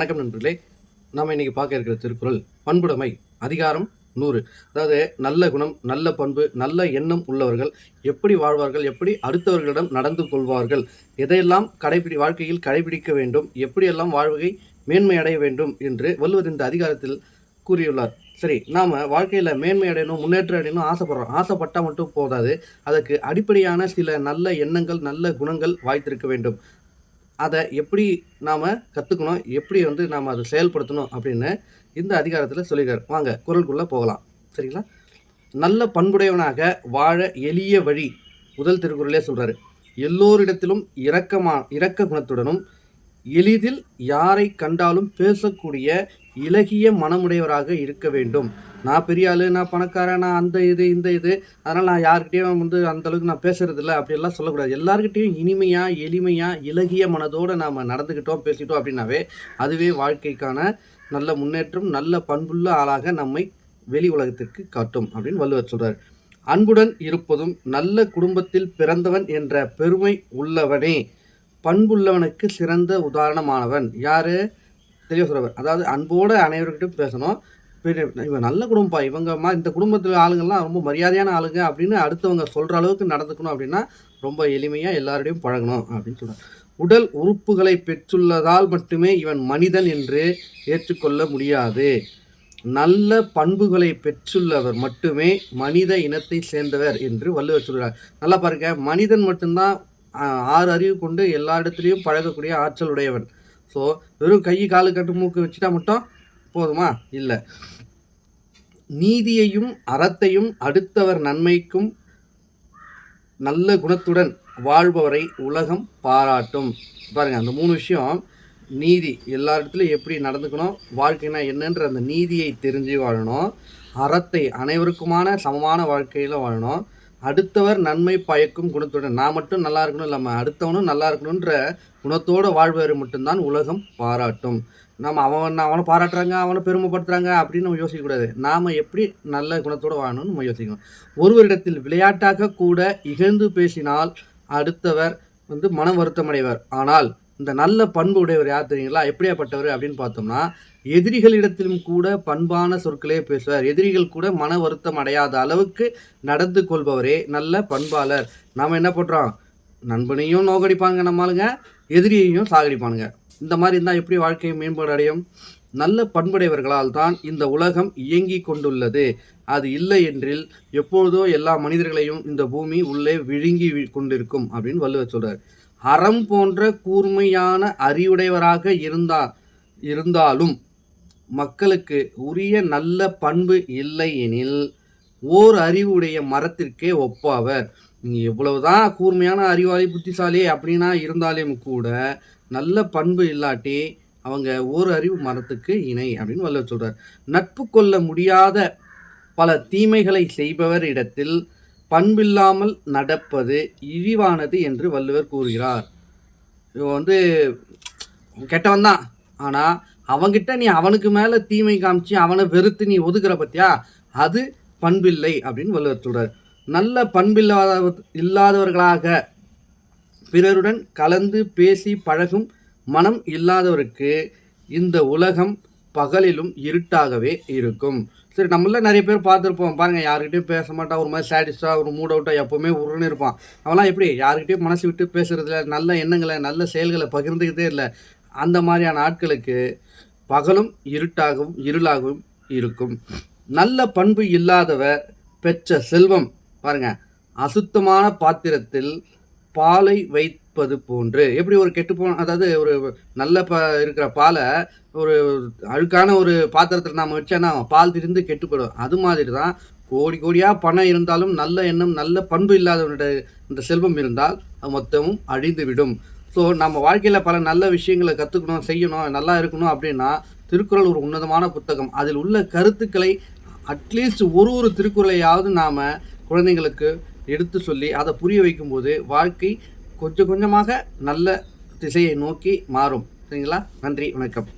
வணக்கம் நண்பர்களே. நாம் இன்னைக்கு பார்க்க இருக்கிற திருக்குறள் பண்புடைமை அதிகாரம் நூறு. அதாவது நல்ல குணம் நல்ல பண்பு நல்ல எண்ணம் உள்ளவர்கள் எப்படி வாழ்வார்கள் எப்படி அடுத்தவர்களிடம் நடந்து கொள்வார்கள் எதையெல்லாம் கடைபிடி வாழ்க்கையில் கடைபிடிக்க வேண்டும் எப்படியெல்லாம் வாழ்வை மேன்மை அடைய வேண்டும் என்று வள்ளுவர் இந்த அதிகாரத்தில் கூறியுள்ளார். சரி நாம் வாழ்க்கையில் மேன்மை அடையணும் முன்னேற்றம் அடையணும் ஆசைப்படுறோம். ஆசைப்பட்டால் மட்டும் போதாது. அதற்கு அடிப்படையான சில நல்ல எண்ணங்கள் நல்ல குணங்கள் வாய்த்திருக்க வேண்டும். அதை எப்படி நாம் கற்றுக்கணும் எப்படி வந்து நாம் அதை செயல்படுத்தணும் அப்படின்னு இந்த அதிகாரத்தில் சொல்லியிருக்காரு. வாங்க குரலுக்குள்ளே போகலாம். சரிங்களா? நல்ல பண்புடையவனாக வாழ எளிய வழி முதல் திருக்குறளே சொல்கிறாரு எல்லோரிடத்திலும் இரக்கமா இரக்க குணத்துடனும் எளிதில் யாரை கண்டாலும் பேசக்கூடிய இலகிய மனமுடையவராக இருக்க வேண்டும். நான் பெரிய ஆளு நான் பணக்காரன் நான் அந்த இது இந்த இது. அதனால் நான் யார்கிட்டேயும் வந்து அந்த அளவுக்கு நான் பேசுறது இல்லை அப்படியெல்லாம் சொல்லக்கூடாது. எல்லாருக்கிட்டேயும் இனிமையாக எளிமையாக இலகிய மனதோடு நாம் நடந்துக்கிட்டோம் பேசிட்டோம் அப்படின்னாவே அதுவே வாழ்க்கைக்கான நல்ல முன்னேற்றம் நல்ல பண்புள்ள ஆளாக நம்மை வெளி உலகத்திற்கு காட்டும் அப்படின்னு வள்ளுவர் சொல்றார். அன்புடன் இருப்பதும் நல்ல குடும்பத்தில் பிறந்தவன் என்ற பெருமை உள்ளவனே. பண்புள்ளவனுக்கு சிறந்த உதாரணமானவன் யாரு? தெரிய சொல்றவர்? அதாவது அன்போடு அனைவர்கிட்டும் பேசணும். இவன் நல்ல குடும்பப்பா இவங்க மா இந்த குடும்பத்தில் ஆளுங்கள்லாம் ரொம்ப மரியாதையான ஆளுங்க அப்படின்னு அடுத்தவங்க சொல்கிற அளவுக்கு நடந்துக்கணும் அப்படின்னா ரொம்ப எளிமையாக எல்லாரோடையும் பழகணும் அப்படின்னு சொல்கிறார் உடல் உறுப்புகளை பெற்றுள்ளதால் மட்டுமே இவன் மனிதன் என்று ஏற்றுக்கொள்ள முடியாது. நல்ல பண்புகளை பெற்றுள்ளவர் மட்டுமே மனித இனத்தை சேர்ந்தவர் என்று வள்ளுவர் சொல்கிறார் நல்லா பாருங்க. மனிதன் மட்டும்தான் ஆறு அறிவு கொண்டு எல்லா இடத்துலையும் பழகக்கூடிய ஆற்றல் உடையவன். ஸோ வெறும் கை காலு கட்டு மூக்கு வச்சுட்டா மட்டும் போதுமா? இல்லை. நீதியையும் அறத்தையும் அடுத்தவர் நன்மைக்கும் நல்ல குணத்துடன் வாழ்பவரை உலகம் பாராட்டும். பாருங்க அந்த மூணு விஷயம் நீதி எல்லா இடத்துலையும் எப்படி நடந்துக்கணும் வாழ்க்கைனா என்னன்ற அந்த நீதியை தெரிஞ்சு வாழணும். அறத்தை அனைவருக்குமான சமமான வாழ்க்கையில் வாழணும். அடுத்தவர் நன்மை பயக்கும் குணத்துடன் நான் மட்டும் நல்லா இருக்கணும் இல்லாமல் அடுத்தவனும் நல்லா இருக்கணுன்ற குணத்தோடு வாழ்பவரை மட்டும்தான் உலகம் பாராட்டும். நம்ம அவன் அவனை பாராட்டுறாங்க அவனை பெருமைப்படுத்துறாங்க அப்படின்னு நம்ம யோசிக்கக்கூடாது நாம் எப்படி நல்ல குணத்தோடு வாழணும்னு நம்ம யோசிக்கணும். ஒருவரிடத்தில் விளையாட்டாக கூட இகழ்ந்து பேசினால் அடுத்தவர் வந்து மன வருத்தமடைவர். ஆனால் இந்த நல்ல பண்பு உடையவர் யார் தெரியுங்களா? எப்படியாப்பட்டவர் அப்படின்னு பார்த்தோம்னா எதிரிகளிடத்திலும் கூட பண்பான சொற்களே பேசுவார். எதிரிகள் கூட மன வருத்தம் அடையாத அளவுக்கு நடந்து கொள்பவரே நல்ல பண்பாளர். நாம் என்ன பண்ணுறோம் நண்பனையும் நோக்கடிப்பாங்க நம்மளுங்க எதிரியையும் சாகடிப்பானுங்க. இந்த மாதிரி இருந்தால் எப்படி வாழ்க்கையை மேம்பாடு அடையும்? நல்ல பண்புடையவர்களால் தான் இந்த உலகம் இயங்கி கொண்டுள்ளது. அது இல்லை என்றில் எப்பொழுதோ எல்லா மனிதர்களையும் இந்த பூமி உள்ளே விழுங்கி கொண்டிருக்கும் அப்படின்னு வள்ளுவர் சொல்றார். அறம் போன்ற கூர்மையான அறிவுடையவராக இருந்தா இருந்தாலும் மக்களுக்கு உரிய நல்ல பண்பு இல்லை எனில் ஓர் அறிவுடைய மரத்திற்கே ஒப்பாவர். நீங்கள் எவ்வளவுதான் கூர்மையான அறிவாளி புத்திசாலி அப்படின்னா இருந்தாலும் கூட நல்ல பண்பு இல்லாட்டி அவங்க ஓர் அறிவு மரத்துக்கு இணை அப்படின்னு வல்ல சொல்கிறார் நட்பு கொள்ள முடியாத பல தீமைகளை செய்பவர் இடத்தில் பண்பில்லாமல் நடப்பது இழிவானது என்று வள்ளுவர் கூறுகிறார். இவன் வந்து கெட்டவன் தான் ஆனால் அவன்கிட்ட நீ அவனுக்கு மேலே தீமை காமிச்சு அவனை வெறுத்து நீ ஒதுக்குற பத்தியா? அது பண்பில்லை அப்படின்னு வள்ளுவர் சொல்றார். நல்ல பண்பில்லாத இல்லாதவர்களாக பிறருடன் கலந்து பேசி பழகும் மனம் இல்லாதவருக்கு இந்த உலகம் பகலிலும் இருட்டாகவே இருக்கும். சரி நம்மள நிறைய பேர் பார்த்துருப்போம். பாருங்கள் யாருக்கிட்டையும் பேச மாட்டான் ஒரு மாதிரி சாட்டிஸ்டாக ஒரு மூட் அவுட்டாக எப்போவுமே உருன்னு இருப்பான். அவெல்லாம் எப்படி? யாருக்கிட்டையும் மனசு விட்டு பேசுறதில்ல நல்ல எண்ணங்களை நல்ல செயல்களை பகிர்ந்துக்கிட்டே இல்லை. அந்த மாதிரியான ஆட்களுக்கு பகலும் இருட்டாகவும் இருளாகவும் இருக்கும். நல்ல பண்பு இல்லாதவர் பெற்ற செல்வம் பாருங்கள் அசுத்தமான பாத்திரத்தில் பாலை வைப்பது போன்று. எப்படி ஒரு கெட்டுப்போன அதாவது ஒரு நல்ல ப இருக்கிற பாலை ஒரு அழுக்கான ஒரு பாத்திரத்தில் நாம் வச்சோன்னா பால் திரிந்து கெட்டுப்படும் அது மாதிரி தான் கோடி கோடியாக பணம் இருந்தாலும் நல்ல எண்ணம் நல்ல பண்பு இல்லாதவனுடைய இந்த செல்வம் இருந்தால் அது மொத்தமும் அழிந்து விடும் ஸோ நம்ம வாழ்க்கையில் பல நல்ல விஷயங்களை கற்றுக்கணும் செய்யணும் நல்லா இருக்கணும் அப்படின்னா திருக்குறள் ஒரு உன்னதமான புத்தகம். அதில் உள்ள கருத்துக்களை அட்லீஸ்ட் ஒரு ஒரு திருக்குறளையாவது நாம் குழந்தைங்களுக்கு எடுத்து சொல்லி அதை புரிய வைக்கும்போது வாழ்க்கை கொஞ்சம் கொஞ்சமாக நல்ல திசையை நோக்கி மாறும். சரிங்களா? நன்றி வணக்கம்.